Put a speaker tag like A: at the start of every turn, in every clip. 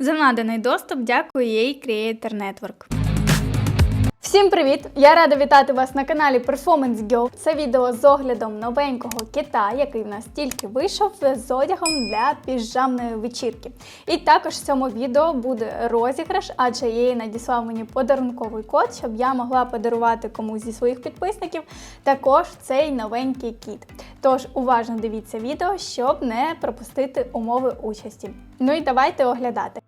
A: За наданий доступ дякую EA Creator Network. Всім привіт! Я рада вітати вас на каналі Performance Girl. Це відео з оглядом новенького кита, який в нас тільки вийшов з одягом для піжамної вечірки. І також в цьому відео буде розіграш, адже EA надіслав мені подарунковий код, щоб я могла подарувати комусь зі своїх підписників також цей новенький кіт. Тож уважно дивіться відео, щоб не пропустити умови участі. Ну і давайте оглядати.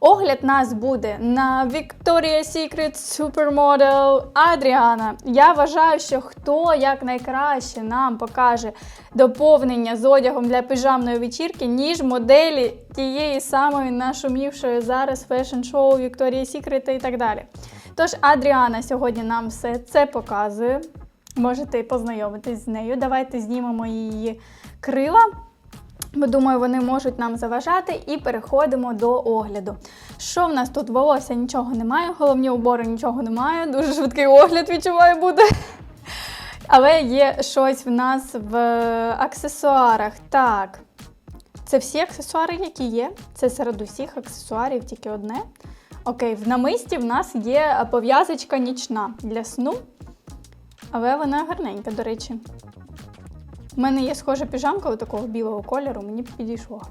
A: Огляд нас буде на Victoria's Secret Supermodel Адріана. Я вважаю, що хто якнайкраще нам покаже доповнення з одягом для піжамної вечірки, ніж моделі тієї самої нашумівшої зараз фешн-шоу Victoria's Secret і так далі. Тож Адріана сьогодні нам все це показує. Можете познайомитись з нею. Давайте знімемо її крила. Бо думаю, вони можуть нам заважати і переходимо до огляду. Що в нас тут? Волосся нічого немає, головні убори нічого немає. Дуже швидкий огляд відчуваю буде. Але є щось в нас в аксесуарах. Так. Це всі аксесуари, які є. Це серед усіх аксесуарів тільки одне. Окей, в намисті в нас є пов'язочка нічна для сну. Але вона гарненька, до речі. У мене є схожа піжамка такого білого кольору, мені б підійшло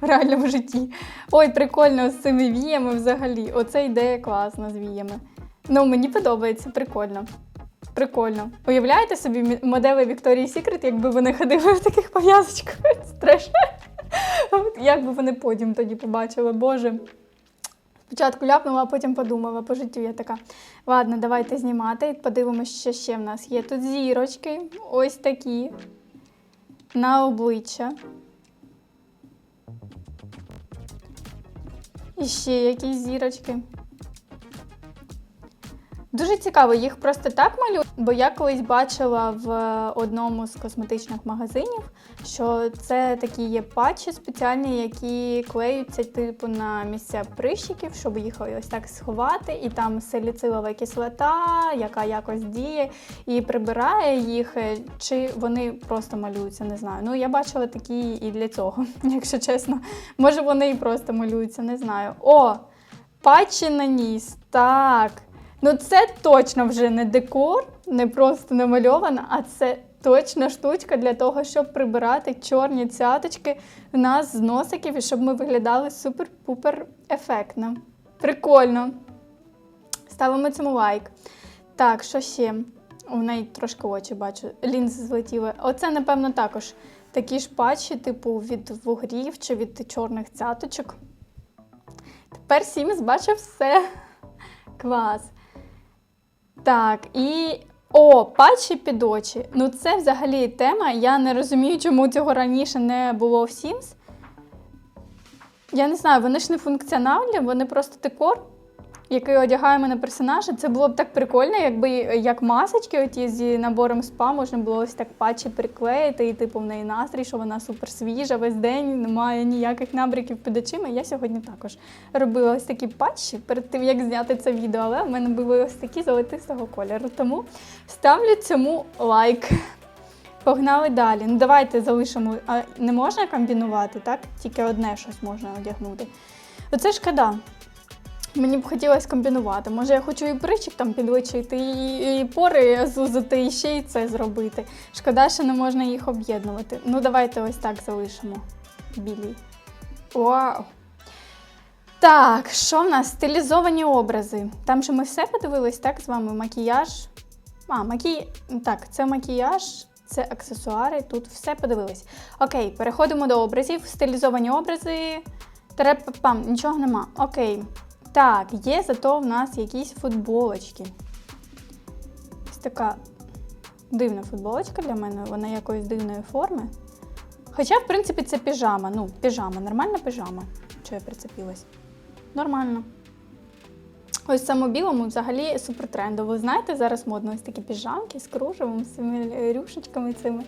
A: в реальному житті. Ой, прикольно з цими віями взагалі. Оце ідея класна з віями. Ну, мені подобається, прикольно. Прикольно. Уявляєте собі модели Victoria's Secret, якби вони ходили в таких пов'язочках? Треш. Як би вони потім тоді побачили, боже. Спочатку ляпнула, а потім подумала по життю. Я така. Ладно, давайте знімати і подивимося, що ще в нас є. Тут зірочки, ось такі. На обличчя. І ще якісь зірочки. Дуже цікаво, їх просто так малюють, бо я колись бачила в одному з косметичних магазинів, що це такі є патчі спеціальні, які клеються типу на місця прищиків, щоб їх ось так сховати, і там саліцилова кислота, яка якось діє і прибирає їх, е, чи вони просто малюються, не знаю. Ну я бачила такі і для цього, якщо чесно. Може вони і просто малюються, не знаю. О! Патчі на ніс. Так. Ну, це точно вже не декор, не просто намальовано, а це точно штучка для того, щоб прибирати чорні цяточки в нас з носиків і щоб ми виглядали супер-пупер ефектно. Прикольно. Ставимо цьому лайк. Так, що ще? У неї трошки очі бачу, лінзи злетіли. Оце, напевно, також такі ж патчі, типу від вугрів чи від чорних цяточок. Тепер Сімс бачив все. Клас. Так, і. О, патчі під очі. Ну, це взагалі тема. Я не розумію, чому цього раніше не було в Sims. Я не знаю, вони ж не функціональні, вони просто декор, який одягаємо на персонажа. Це було б так прикольно, якби як масочки оті з набором спа можна було ось так патчі приклеїти, і типу в неї настрій, що вона супер свіжа весь день, немає ніяких набриків під очима. Я сьогодні також робила ось такі патчі перед тим, як зняти це відео, але в мене були ось такі золотистого кольору. Тому ставлю цьому лайк. Погнали далі. Ну давайте залишимо. А не можна комбінувати, так? Тільки одне щось можна одягнути. Оце шкода. Мені б хотілося комбінувати. Може, я хочу і причик там підвищити, і, і пори зузити, і ще й це зробити. Шкода, що не можна їх об'єднувати. Ну, давайте ось так залишимо. Білі. Вау! Так, що в нас? Стилізовані образи. Там же ми все подивились, так, з вами? Макіяж. А, макі... Так, це макіяж, це аксесуари, тут все подивились. Окей, переходимо до образів. Стилізовані образи. Терепам, нічого нема. Окей. Так, є зато в нас якісь футболочки. Ось така дивна футболочка для мене, вона якоїсь дивної форми. Хоча, в принципі, це піжама. Ну, піжама, нормальна піжама. Чого я прицепилась? Нормально. Ось саме білому взагалі супер трендово. Знаєте, зараз модно ось такі піжамки з кружевом, з цими рюшечками цими.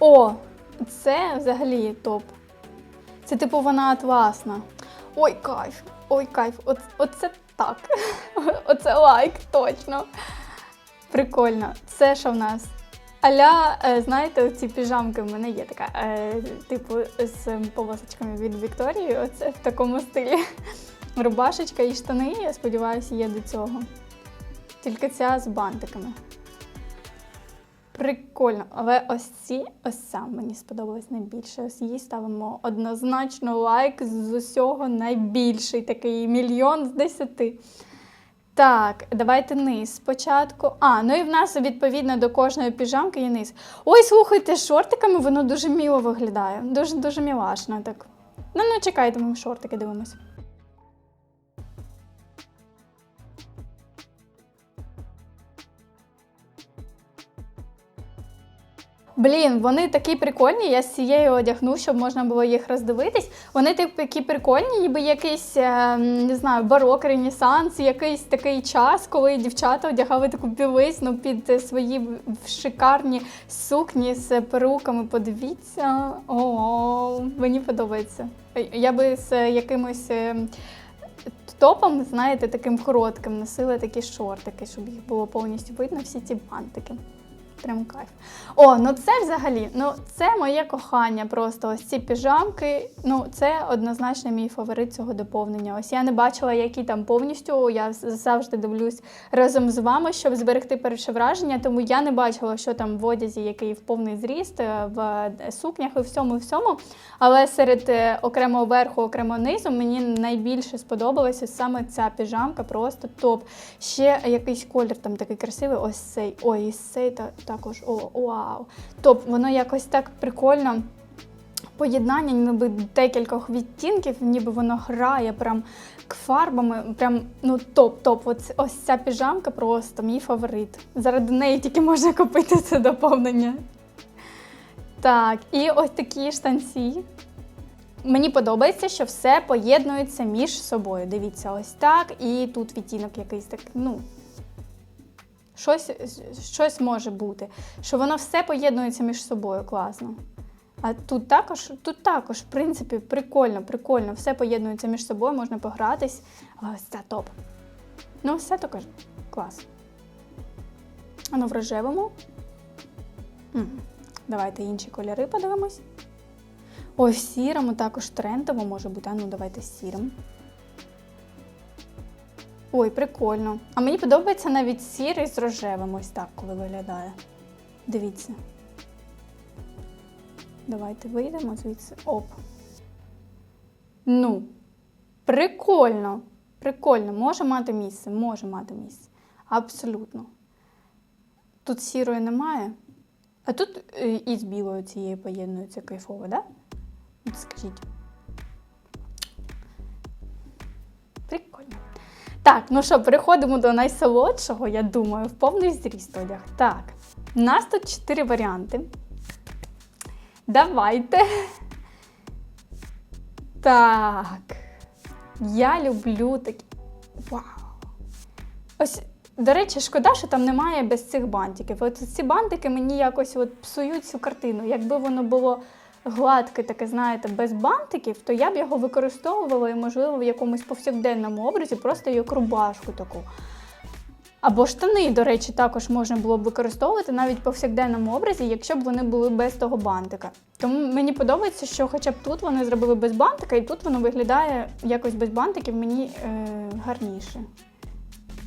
A: О, це взагалі топ. Це типу вона атласна. Ой, кайф, ой, кайф. От, оце так. Оце лайк, точно. Прикольно. Це що в нас? Аля, е, знаєте, ці піжамки в мене є така, е, типу, з полосочками від Вікторії, оце в такому стилі. Рубашечка і штани, я сподіваюся, є до цього. Тільки ця з бантиками. Прикольно, але ось ці ось ця мені сподобалась найбільше. Ось їй ставимо однозначно лайк з усього найбільший, такий мільйон з десяти. Так, давайте низ спочатку. А, ну і в нас відповідно до кожної піжамки є низ. Ой, слухайте, шортиками воно дуже мило виглядає. Дуже дуже мілашно так. Ну, ну чекайте, ми шортики дивимося. Блін, вони такі прикольні. Я з цією одягну, щоб можна було їх роздивитись. Вони такі прикольні, ніби якийсь е, не знаю, барок, ренесанс, якийсь такий час, коли дівчата одягали таку білизну під е, свої шикарні сукні з перуками. Подивіться. О, мені подобається. Я би з якимось. е, Топом, знаєте, таким коротким носила такі шортики, щоб їх було повністю видно, всі ці бантики. Прям кайф. О, ну це взагалі, ну це моє кохання просто. Ось ці піжамки. Ну, це однозначно мій фаворит цього доповнення. Ось я не бачила, які там повністю. Я завжди дивлюсь разом з вами, щоб зберегти перше враження. Тому я не бачила, що там в одязі, який в повний зріст, е, в сукнях і всьому всьому. Але серед е, окремо верху, окремо низу, мені найбільше сподобалася саме ця піжамка, просто топ. Ще якийсь колір там такий красивий. Ось цей. Ой, і цей та, також. О, вау. Топ, воно якось так прикольно. Поєднання ніби декількох відтінків, ніби воно грає прям к фарбами. Прям ну топ-топ. Ось, ось ця піжамка просто мій фаворит. Заради неї тільки можна купити це доповнення. Так, і ось такі штанці. Мені подобається, що все поєднується між собою. Дивіться, ось так. І тут відтінок якийсь так, ну. Щось, щось може бути. Що воно все поєднується між собою класно. А тут також, тут також, в принципі, прикольно, прикольно. Все поєднується між собою, можна погратись. Ось це топ. Ну, все також клас. А ну, в рожевому. Давайте інші кольори подивимось. В сірому також трендово може бути. А ну, давайте сірим. Ой, прикольно. А мені подобається навіть сірий з рожевим, ось так, коли виглядає. Дивіться. Давайте вийдемо звідси. Оп. Ну, прикольно. Прикольно. Може мати місце, може мати місце. Абсолютно. Тут сірої немає. А тут е, і з білою цією поєднується кайфово, да? Скажіть. Прикольно. Так, ну що, переходимо до найсолодшого, я думаю, в повний зріст одяг. Так, у нас тут чотири варіанти. Давайте. Так. Я люблю такі. Вау. Ось, до речі, шкода, що там немає без цих бантиків. От ці бантики мені якось от псують цю картину. Якби воно було гладке, таке, знаєте, без бантиків, то я б його використовувала і, можливо, в якомусь повсякденному образі, просто як рубашку таку. Або штани, до речі, також можна було б використовувати навіть в повсякденному образі, якщо б вони були без того бантика. Тому мені подобається, що хоча б тут вони зробили без бантика, і тут воно виглядає якось без бантиків мені е, гарніше.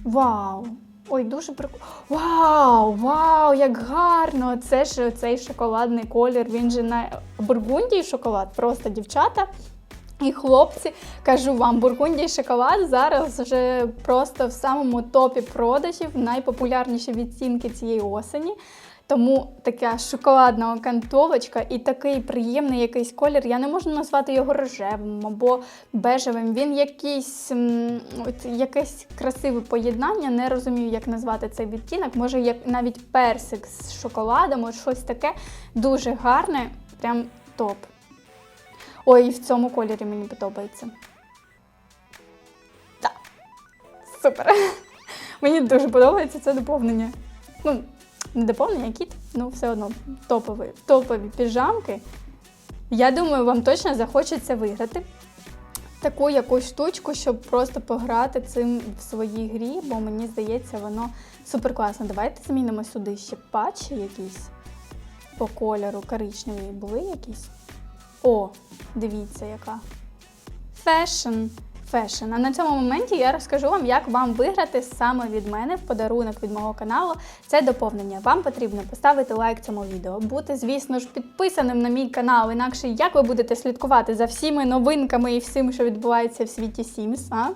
A: Вау! Ой, дуже прикольно. Вау! Вау, як гарно! Це ж цей шоколадний колір. Він же на бургундії шоколад. Просто дівчата і хлопці. Кажу вам, бургундій шоколад зараз вже просто в самому топі продажів, найпопулярніші відцінки цієї осені. Тому така шоколадна окантовочка і такий приємний якийсь колір. Я не можу назвати його рожевим або бежевим. Він якийсь от, якесь красиве поєднання. Не розумію, як назвати цей відтінок. Може, як навіть персик з шоколадом, от щось таке дуже гарне, прям топ. Ой, і в цьому кольорі мені подобається. Так. Супер. Мені дуже подобається це доповнення. Ну, не доповнення, кіт, ну все одно топові, топові піжамки. Я думаю, вам точно захочеться виграти таку якусь штучку, щоб просто пограти цим в своїй грі, бо мені здається, воно супер класно. Давайте змінимо сюди ще патчі якісь. по кольору коричневі були якісь. О, дивіться, яка. Фешн. Фешн. А на цьому моменті я розкажу вам, як вам виграти саме від мене в подарунок від мого каналу. Це доповнення. Вам потрібно поставити лайк цьому відео, бути, звісно ж, підписаним на мій канал. Інакше як ви будете слідкувати за всіми новинками і всім, що відбувається в світі Sims, а?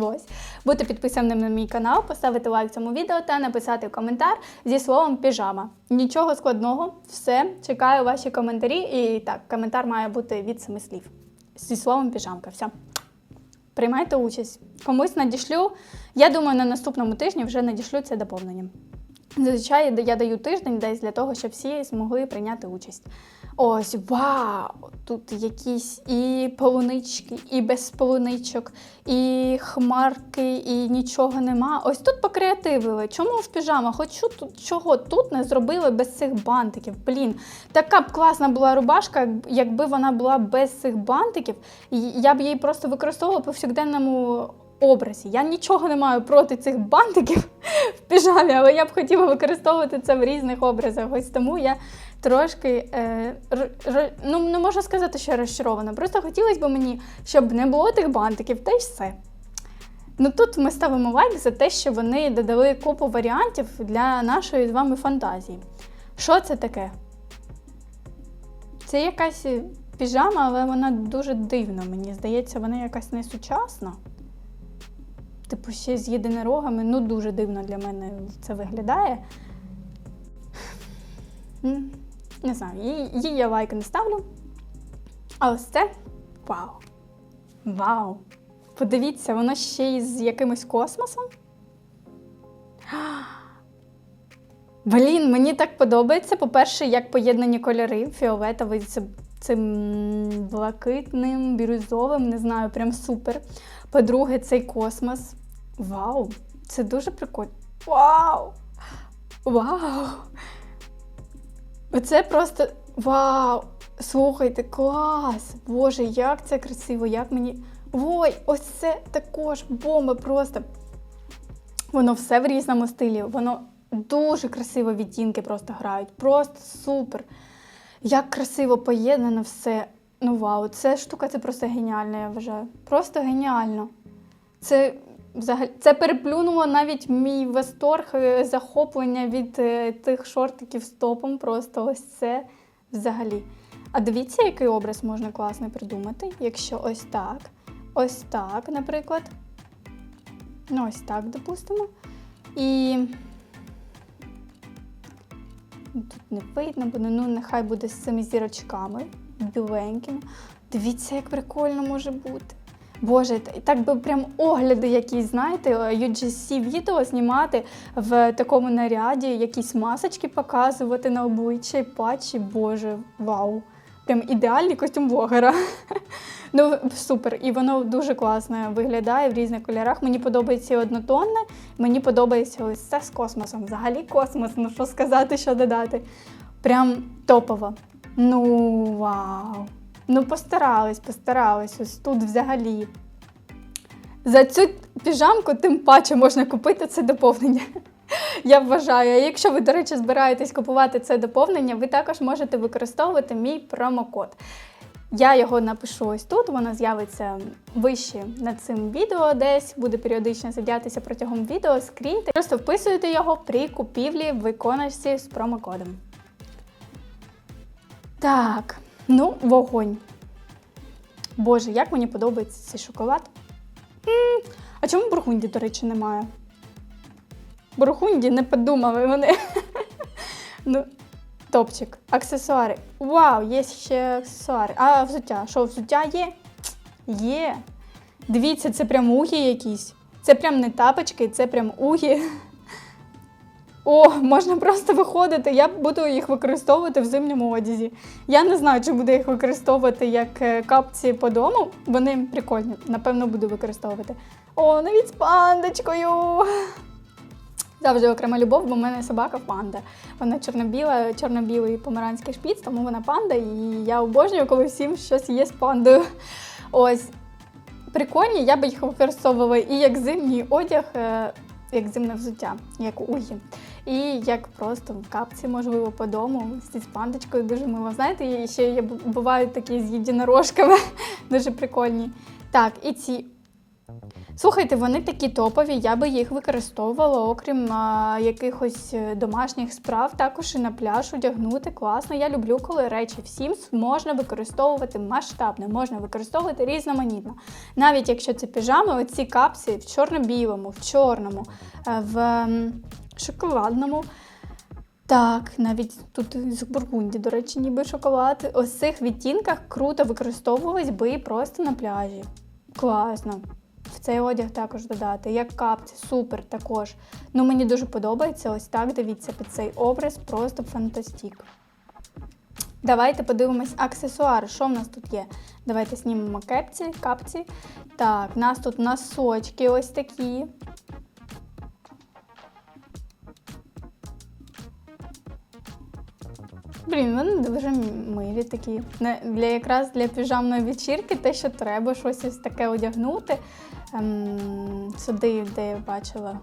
A: Ось. Бути підписаним на мій канал, поставити лайк цьому відео та написати коментар зі словом піжама. Нічого складного, все. Чекаю ваші коментарі. І так, коментар має бути від семи слів. Зі словом піжамка. Все. Приймайте участь. Комусь надішлю. Я думаю, на наступному тижні вже надішлю це доповнення. Зазвичай я даю тиждень десь для того, щоб всі змогли прийняти участь. Ось, вау! Тут якісь і полунички, і без полуничок, і хмарки, і нічого нема. Ось тут покреативили. Чому в піжамах? Хоч тут, чого тут не зробили без цих бантиків? Блін, така б класна була рубашка, якби вона була без цих бантиків. Я б її просто використовувала по повсякденному образі. Я нічого не маю проти цих бантиків в піжамі, але я б хотіла використовувати це в різних образах. Ось тому я трошки е, р, р, ну не можу сказати, що розчарована. Просто хотілося б мені, щоб не було тих бантиків, та й все. Ну тут ми ставимо лайк за те, що вони додали купу варіантів для нашої з вами фантазії. Що це таке? Це якась піжама, але вона дуже дивна, мені здається, вона якась не сучасна. Типу, ще з єдинорогами, ну дуже дивно для мене це виглядає. Не знаю, їй, їй я лайк не ставлю. А ось це вау! Вау! Подивіться, воно ще й з якимось космосом. Блін, мені так подобається. По-перше, як поєднані кольори, фіолетовий з цим блакитним, бірюзовим, не знаю, прям супер. По-друге, цей космос. Вау! Це дуже прикольно. Вау! Вау! Оце просто вау! Слухайте, клас! Боже, як це красиво, як мені. Ой, ось це також бомба просто. Воно все в різному стилі, воно дуже красиво відтінки просто грають. Просто супер. Як красиво поєднано все. Ну вау, це штука це просто геніальна, я вважаю. Просто геніально. Це взагалі це переплюнуло навіть мій восторг, е, захоплення від е, тих шортиків з топом. Просто ось це взагалі. А дивіться, який образ можна класний придумати, якщо ось так, ось так, наприклад. Ну, ось так, допустимо. І тут не видно буде, ну нехай буде з цими зірочками біленькими. Дивіться, як прикольно може бути. Боже, так би прям огляди якісь, знаєте, UGC відео знімати в такому наряді, якісь масочки показувати на обличчя і патчі. Боже, вау! Прям ідеальний костюм блогера. Ну, супер. І воно дуже класно виглядає в різних кольорах. Мені подобається однотонне, мені подобається ось це з космосом. Взагалі космос, ну що сказати, що додати. Прям топово. Ну, вау. Ну, постарались, постарались. Ось тут взагалі. За цю піжамку тим паче можна купити це доповнення. Я вважаю. Якщо ви, до речі, збираєтесь купувати це доповнення, ви також можете використовувати мій промокод. Я його напишу ось тут, воно з'явиться вище над цим відео десь, буде періодично з'являтися протягом відео, скріньте. Просто вписуєте його при купівлі в іконочці з промокодом. Так, ну, вогонь. Боже, як мені подобається цей шоколад. м а чому бургунді, до речі, немає? Бургунді не подумали вони. ну, топчик. Аксесуари. Вау, є ще аксесуари. А взуття. Що, взуття є? Є. Дивіться, це прям угі якісь. Це прям не тапочки, це прям угі. О, можна просто виходити. Я буду їх використовувати в зимньому одязі. Я не знаю, чи буду їх використовувати як е, капці по дому. Вони прикольні. Напевно, буду використовувати. О, навіть з пандочкою. Завжди окрема любов, бо в мене собака панда. Вона чорно-біла, чорно-білий помаранський шпіц, тому вона панда, і я обожнюю, коли всім щось є з пандою. Ось. Прикольні, я би їх використовувала і як зимній одяг, е, як зимне взуття, як угі. І як просто в капці, можливо, по дому з пандочкою дуже мило. Знаєте, і ще є бувають такі з єдинорожками, дуже прикольні. Так, і ці. Слухайте, вони такі топові, я би їх використовувала, окрім а, якихось е, домашніх справ, також і на пляж одягнути. Класно. Я люблю, коли речі всім можна використовувати масштабно, можна використовувати різноманітно. Навіть якщо це піжами, оці капці в чорно-білому, в чорному, е, в шоколадному. Так, навіть тут з бургунді, до речі, ніби шоколад. Ось цих відтінках круто використовувались би просто на пляжі. Класно. В цей одяг також додати. Як капці, супер також. Ну, мені дуже подобається ось так. Дивіться під цей образ, просто фантастік. Давайте подивимось аксесуари. Що в нас тут є? Давайте знімемо кепці, капці. Так, в нас тут носочки ось такі. Блін, вони дуже милі такі. Для якраз для піжамної вечірки те, що треба, щось ось таке одягнути. Ем, сюди, де я бачила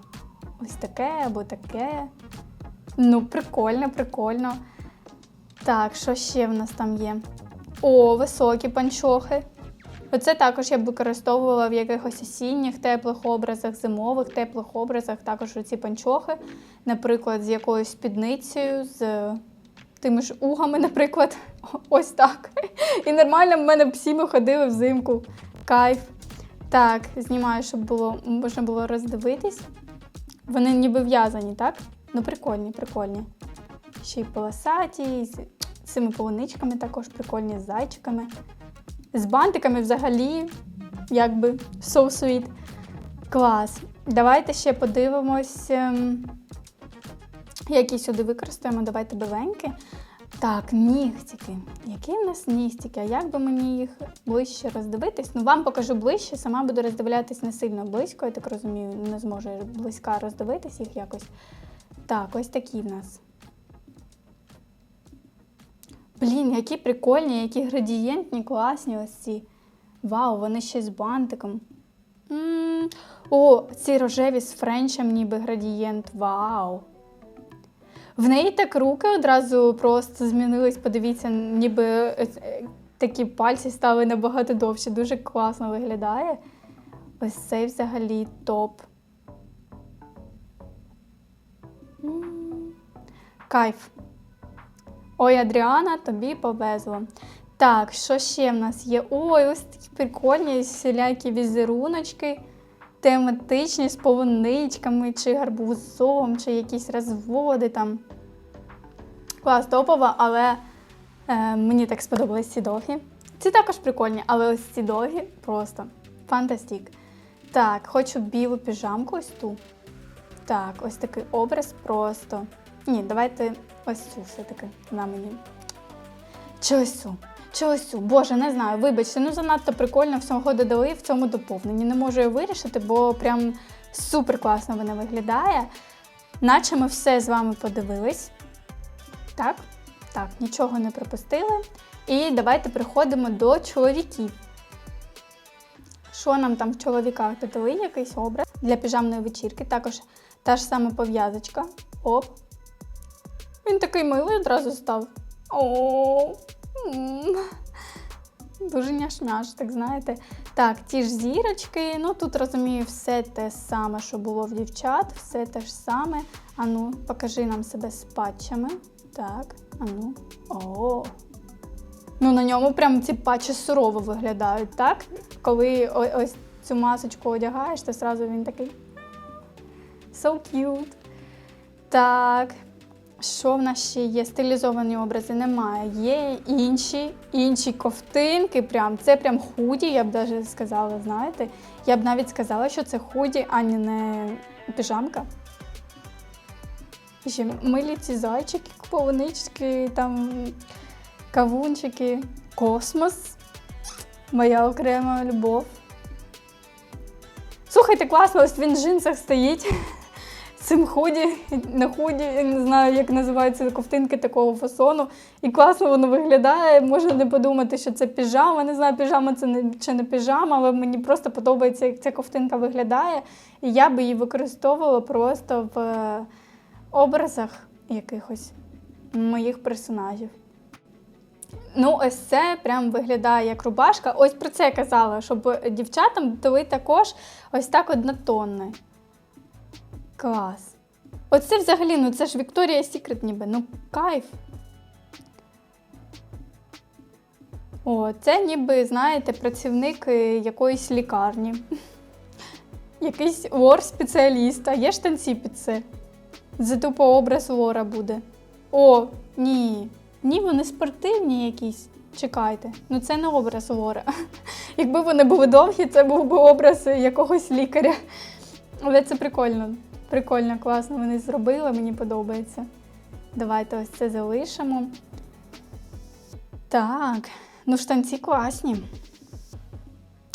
A: ось таке або таке. Ну, прикольно, прикольно. Так, що ще в нас там є? О, високі панчохи. Оце також я б використовувала в якихось осінніх теплих образах, зимових теплих образах, також оці панчохи, наприклад, з якоюсь спідницею, з тими ж угами, наприклад, ось так. І нормально в мене всі ми ходили взимку. Кайф. Так, знімаю, щоб було, можна було роздивитись. Вони ніби в'язані, так? Ну, прикольні, прикольні. Ще й полосаті, з цими полуничками також прикольні, з зайчиками. З бантиками взагалі, якби so sweet. Клас. Давайте ще подивимось, ем, які сюди використаємо. Давайте біленькі. Так, нігтики. Які в нас нігтики? А як би мені їх ближче роздивитись? Ну, вам покажу ближче, сама буду роздивлятись не сильно близько, я так розумію, не зможу близька роздивитись їх якось. Так, ось такі в нас. Блін, які прикольні, які градієнтні, класні ось ці. Вау, вони ще з бантиком. м О, ці рожеві з френчем, ніби градієнт. Вау! В неї так руки одразу просто змінились. Подивіться, ніби е, такі пальці стали набагато довші. Дуже класно виглядає. Ось цей взагалі топ. Кайф. Ой, Адріана, тобі повезло. Так, що ще в нас є? Ой, ось такі прикольні всілякі візеруночки, тематичні з полуничками, чи гарбузом, чи якісь розводи там. Клас топова, але е, мені так сподобались ці довгі. Ці також прикольні, але ось ці довгі просто фантастик. Так, хочу білу піжамку ось ту. Так, ось такий образ просто. Ні, давайте ось цю все-таки на мені. Чи ось цю? Чи ось цю? Боже, не знаю, вибачте, ну занадто прикольно всього додали в цьому доповненні. Не можу я вирішити, бо прям супер класно вона виглядає. Наче ми все з вами подивились. Так, так, нічого не пропустили. І давайте приходимо до чоловіків. Що нам там в чоловіках додали? Якийсь образ для піжамної вечірки. Також та ж сама пов'язочка. Оп. Він такий милий одразу став. О. Дуже няш-няш, так знаєте. Так, ті ж зірочки. Ну тут розумію, все те саме, що було в дівчат, все те ж саме. Ану, покажи нам себе з патчами. Так, ану. О. Ну, на ньому прям ці патчі сурово виглядають, так? Коли ось цю масочку одягаєш, то зразу він такий. So cute. Так. Що в нас ще є? Стилізовані образи немає. Є інші, інші ковтинки. Прям. Це прям худі, я б навіть сказала, знаєте. Я б навіть сказала, що це худі, а не піжамка. І Ще милі ці зайчики, полунички, там кавунчики, космос. Моя окрема любов. Слухайте, класно, ось він в джинсах стоїть. Цим худі, на худі, я не знаю, як називаються ковтинки такого фасону. І класно воно виглядає. Можна не подумати, що це піжама. Не знаю, піжама це не чи не піжама, але мені просто подобається, як ця ковтинка виглядає. І я би її використовувала просто в, образах якихось моїх персонажів. Ну, ось це прям виглядає як рубашка. Ось про це я казала, щоб дівчатам дали також ось так однотонне. Клас. Оце взагалі, ну це ж Вікторія Сікрет ніби. Ну, кайф. О, це ніби, знаєте, працівник е, якоїсь лікарні. Якийсь лор-спеціаліст, а є штанці під це. Це тупо образ лора буде. О, ні. Ні, вони спортивні якісь. Чекайте. Ну це не образ лора. Якби вони були довгі, це був би образ якогось лікаря. Але це прикольно. Прикольно, класно вони зробили, мені подобається. Давайте ось це залишимо. Так, ну штанці класні.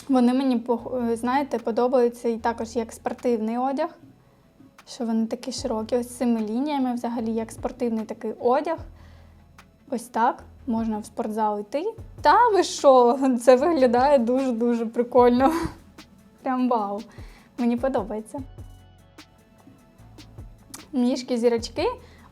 A: Вони мені, знаєте, подобаються і також як спортивний одяг. Що вони такі широкі, ось цими лініями, взагалі, як спортивний такий одяг. Ось так. Можна в спортзал йти. Та ви що? Це виглядає дуже-дуже прикольно. Прям вау. Мені подобається. Мішки, зірочки.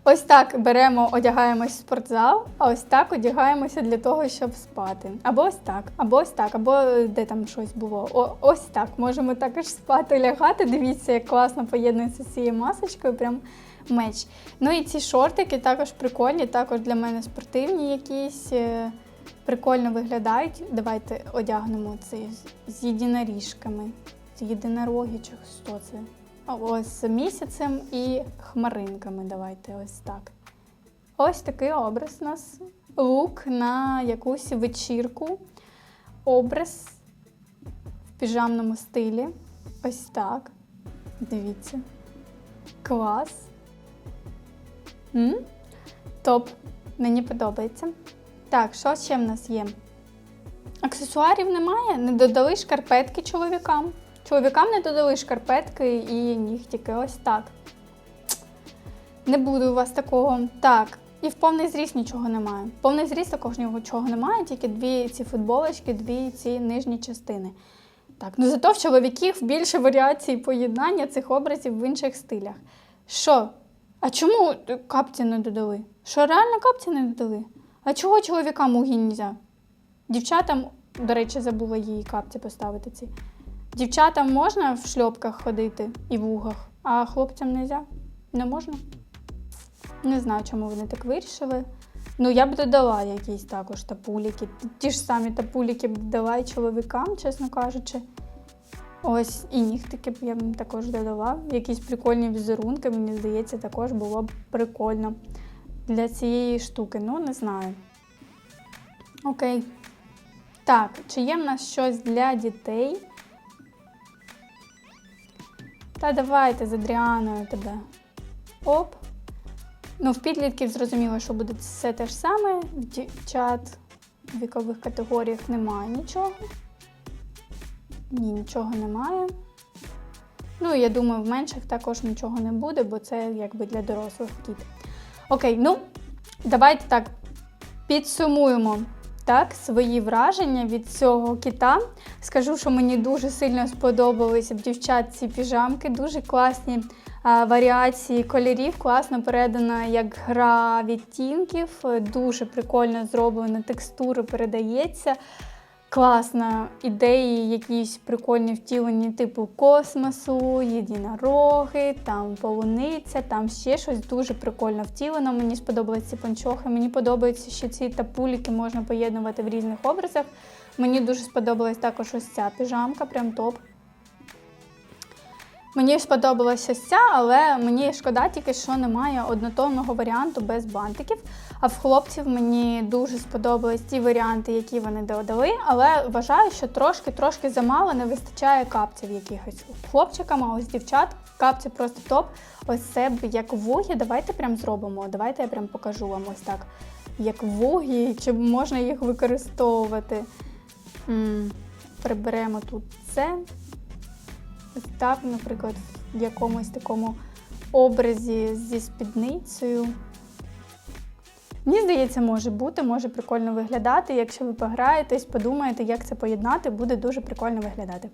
A: Ось так беремо, одягаємось в спортзал, а ось так одягаємося для того, щоб спати. Або ось так, або ось так, або е, де там щось було. О, ось так. Можемо також спати, лягати. Дивіться, як класно поєднується з цією масочкою. Прям меч. Ну і ці шортики також прикольні, також для мене спортивні якісь. е, Прикольно виглядають. Давайте одягнемо це з- єдиноріжками. З єдинороги чи що це? Ось місяцем і хмаринками. Давайте ось так. Ось такий образ у нас. Лук на якусь вечірку. Образ в піжамному стилі. Ось так. Дивіться. Клас. М? Топ. Мені подобається. Так, що ще в нас є? Аксесуарів немає, не додали шкарпетки чоловікам. Чоловікам не додали шкарпетки і нігтіки. Ось так. Не буде у вас такого. Так. І в повний зріст нічого немає. В повний зріст також нічого немає, тільки дві ці футболочки, дві ці нижні частини. Так, ну зато в чоловіків більше варіацій поєднання цих образів в інших стилях. Що? А чому капці не додали? Що реально капці не додали? А чого чоловікам угі нельзя? Дівчатам, до речі, забула їй капці поставити ці. Дівчатам можна в шльопках ходити і в угах, а хлопцям не можна? Не можна? Не знаю, чому вони так вирішили. Ну, я б додала якісь також тапуліки. Ті ж самі тапуліки б додала і чоловікам, чесно кажучи. Ось і нігтики б я б також додала. Якісь прикольні візерунки, мені здається, також було б прикольно для цієї штуки. Ну, не знаю. Окей. Так, чи є в нас щось для дітей? Та давайте з Адріаною тебе. Оп. Ну, в підлітків зрозуміло, що буде все те ж саме. В дівчат в вікових категоріях немає нічого. Ні, нічого немає. Ну, я думаю, в менших також нічого не буде, бо це якби для дорослих кіт. Окей, ну, давайте так підсумуємо так, свої враження від цього кита. Скажу, що мені дуже сильно сподобалися в дівчат ці піжамки, дуже класні а, варіації кольорів, класно передана як гра відтінків, дуже прикольно зроблена, текстура передається. Класна ідеї, якісь прикольні втілені, типу космосу, єдинороги, там полуниця, там ще щось дуже прикольно втілено. Мені сподобалися панчохи. Мені подобається, що ці тапуліки можна поєднувати в різних образах. Мені дуже сподобалась також ось ця піжамка, прям топ. Мені сподобалася ця, але мені шкода тільки, що немає однотонного варіанту без бантиків. А в хлопців мені дуже сподобались ті варіанти, які вони додали, але вважаю, що трошки-трошки замало не вистачає капців якихось хлопчикам, а ось дівчат капці просто топ. Ось це як вуги. Давайте прям зробимо. Давайте я прям покажу вам ось так. Як вуги, чи можна їх використовувати. М, Приберемо тут це. Так, наприклад, в якомусь такому образі зі спідницею. Мені здається, може бути, може прикольно виглядати. Якщо ви пограєтесь, подумаєте, як це поєднати, буде дуже прикольно виглядати.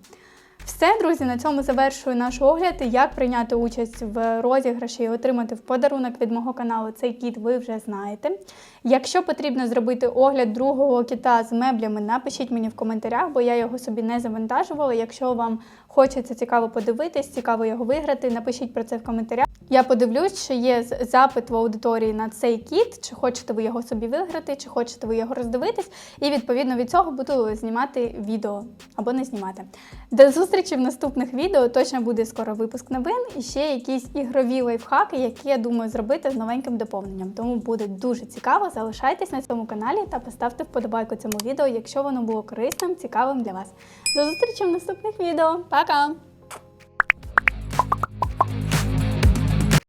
A: Все, друзі, на цьому завершую наш огляд. Як прийняти участь в розіграші і отримати в подарунок від мого каналу цей кіт, ви вже знаєте. Якщо потрібно зробити огляд другого кіта з меблями, напишіть мені в коментарях, бо я його собі не завантажувала. Якщо вам хочеться цікаво подивитись, цікаво його виграти, напишіть про це в коментарях. Я подивлюсь, чи є запит в аудиторії на цей кіт, чи хочете ви його собі виграти, чи хочете ви його роздивитись. І відповідно від цього буду знімати відео або не знімати. До зустрічі в наступних відео. Точно буде скоро випуск новин і ще якісь ігрові лайфхаки, які я думаю зробити з новеньким доповненням. Тому буде дуже цікаво. Залишайтесь на цьому каналі та поставте вподобайку цьому відео, якщо воно було корисним, цікавим для вас. До зустрічі в наступних відео. Пока! Welcome.